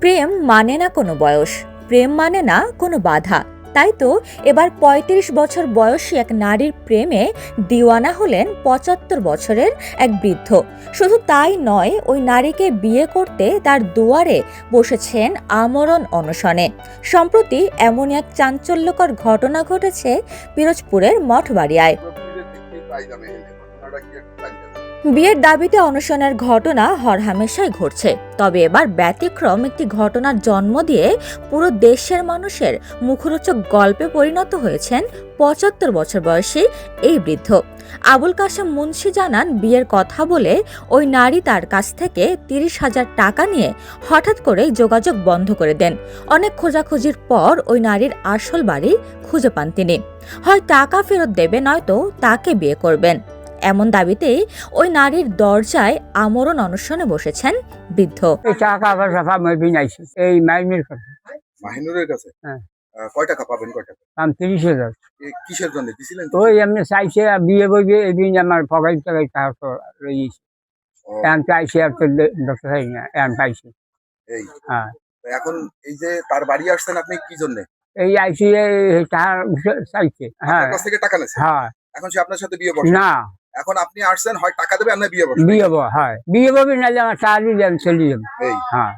প্রেম মানে না কোনো বয়স প্রেম মানে না কোনো বাধা। তাই তো এবার ৩৫ বছর বয়সী এক নারীর প্রেমে দিওয়ানা হলেন পঁচাত্তর বছরের এক বৃদ্ধ। শুধু তাই নয় ওই নারীকে বিয়ে করতে তার দুয়ারে বসেছেন আমরণ অনশনে। সম্প্রতি এমনই এক চাঞ্চল্যকর ঘটনা ঘটেছে পিরোজপুরের মঠবাড়িয়ায়। বিয়ের দাবিতে অনশনের ঘটনা হরহামেশাই ঘটছে। তবে এবার ব্যতিক্রম একটি ঘটনার জন্ম দিয়ে পুরো দেশের মানুষের মুখরোচক গল্পে পরিণত হয়েছেন পঁচাত্তর বছর বয়সী এই বৃদ্ধ। আবুল কাশেম মুন্সি জানান, বিয়ের কথা বলে ওই নারী তার কাছ থেকে তিরিশ হাজার টাকা নিয়ে হঠাৎ করেই যোগাযোগ বন্ধ করে দেন। অনেক খোঁজাখুঁজির পর ওই নারীর আসল বাড়ি খুঁজে পান তিনি। হয় টাকা ফেরত দেবে, নয়তো তাকে বিয়ে করবেন। এমন দাবিতেই ওই নারীর দরজায় আমরণ অনশনে বসেছেন বৃদ্ধ। এই টাকা পয়সা পাবো বিনাইছি। এই মাইমির কথা। মাহিনুরের কাছে? হ্যাঁ। কয় টাকা পাবেন কয় টাকা? আমি তিরিশ হাজার। কিসের জন্য? দিছিলেন ওই এমনি চাইছে বিয়ে বইবে এই দিন আমার পকাই টাকাই টাকা তো রয়েছে। এখন চাইছে আর তো দশ না এখন পাইছে। এই? হ্যাঁ। এখন এই যে তার বাড়ি আসছেন আপনি কি জন্য? এই আইসি টাকা চাইছে। হ্যাঁ। কাছ থেকে টাকা নেছে হ্যাঁ। এখন সে আপনার সাথে বিয়ে না। এখন আপনি আসছেন হয় টাকা দেবে আমরা বিয়ে বসে বিয়ে বো হয়। বিয়ে বাবি না যে আমার টাকা দেন চলে যাব। এই। হ্যাঁ।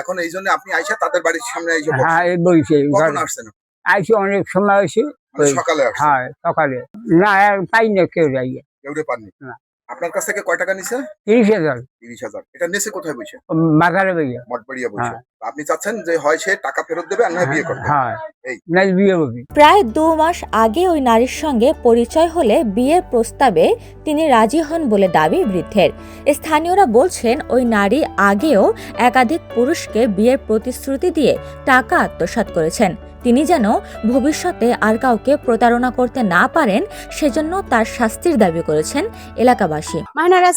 এখন এই জন্য আপনি আইসা তাদের বাড়ির সামনে এসে হ্যাঁ এই বইছে কখন আসছেন? আইসি অনেক সময় মানে সকালে হ্যাঁ সকালে। না পাই না কেউ যাই কেউ পাননি? না। আপনার কাছ থেকে কয় টাকা নিছে? তিরিশ হাজার। তিরিশ হাজার। এটা নেছে কোথায় বসে? বাজারে বইয়া মঠবাড়িয়া বসে। হ্যাঁ। আপনি চাচ্ছেন যে হয় সে টাকা ফেরত দেবে আর না বিয়ে করবে? হ্যাঁ। এই। না বিয়ে ববি প্রায় দু মাস আগে ওই নারীর সঙ্গে পরিচয় হলে বিয়ের প্রস্তাবে তিনি রাজি হন বলে দাবি বৃদ্ধের। স্থানীয়রা বলছেন ওই নারী আগেও একাধিক পুরুষকে বিয়ের প্রতিশ্রুতি দিয়ে টাকা আত্মসাৎ করেছেন। তিনি যেন ভবিষ্যতে আর কাউকে প্রতারণা করতে না পারেন সেজন্য তার শাস্তির দাবি করেছেন এলাকাবাসী। মাইনারা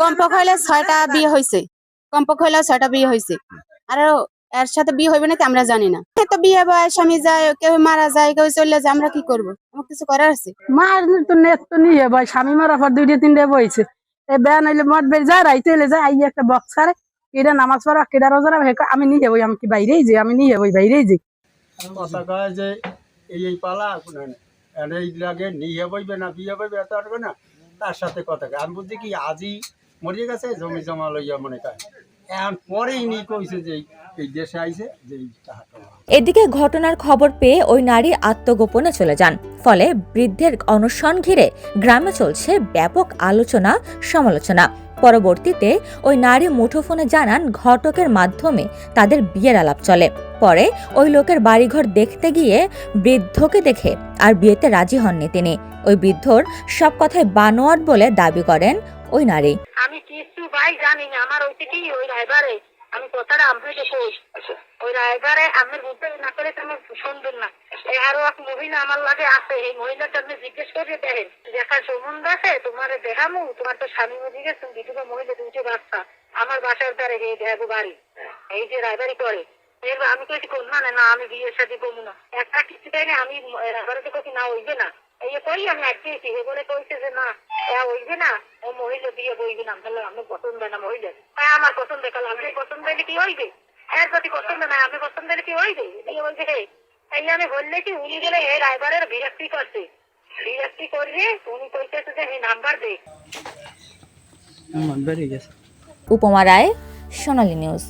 কমপক্ষে হইলে ছয়টা বিয়ে হয়েছে কমপক্ষে হইলে ছয়টা বিয়ে হয়েছে আর এর সাথে বিয়ে হইবে নাকি আমরা জানি না। তো বিয়ে বয় স্বামী যায় কেউ মারা যায় কেউ চলে যায় আমরা কি করব? আমার কিছু করার আছে? মার তো নেট তো নিয়ে বই স্বামী মারা পর দুইটা তিনটে বইছে এই বেয়া নাইলে মদ বের যায় রাইতে এলে যায় আই একটা বক্স ছাড়ে কেডা নামাজ পড়া কেডা রোজা আমি নিয়ে বই আমি কি বাইরেই যাই আমি নিয়ে বই বাইরেই যাই। কথা যে, এই এই পালা এই লাগে নিয়ে বইবে না বিয়ে বইবে এত পারবে না। তার সাথে কথা আমি বলছি কি আজই মরিয়ে গেছে, জমি জমা লইয়া মনে এদিকে ঘটনার খবর পেয়ে ওই নারী আত্মগোপনে চলে যান। ফলে বৃদ্ধের অনশন ঘিরে গ্রামে চলছে ব্যাপক আলোচনা সমালোচনা পরবর্তীতে ওই নারী মুঠোফোনে জানান ঘটকের মাধ্যমে তাদের বিয়ের আলাপ চলে। পরে ওই লোকের বাড়িঘর দেখতে গিয়ে বৃদ্ধকে দেখে আর বিয়েতে রাজি হননি তিনি। ওই বৃদ্ধর সব কথায় বানোয়াট বলে দাবি করেন ওই নারী। আমি কিছু ভাই জানি না আমার ওই কি ওই রাইবারে আমি কথাটা আপনাকে কই। রাইবারে আমার বুঝতে না করে তো আমার সুন্দর না এই আরও এক মহিলা আমার লাগে আছে, এই মহিলাটা আপনি জিজ্ঞেস করে দেখেন। দেখার সম্বন্ধ আছে? তোমার দেখামু? তোমার তো স্বামী মরে গেছে দুটো মহিলা দুটো বাচ্চা। আমার বাসার দ্বারে এই দেখাবো বাড়ি। এই যে রাইবারি করে। এবার আমি কইছি কোন মানে না আমি বিয়ের সাথে করব না। একটা কিছু দেয় না, আমি রাইবারিতে কইছি না, হইবে না। এই কই আমি আজকে এ বলে কইছে যে না, এ হইবে না, ও মহিলা বিয়ে বইবে না। আমি পছন্দ হয় না মহিলা তাই আমার পছন্দ দেখাল আপনি পছন্দ হইলে কি হইবে? এর যদি পছন্দ না আমি পছন্দ হলে কি হইবে? দিয়ে বলছে হে এই আমি বললে কি উনি গেলে হে ড্রাইভারের বিরক্তি করছে। বিরক্তি করলে উনি কইতেছে যে হে নাম্বার দে। উপমা রায় সোনালী নিউজ।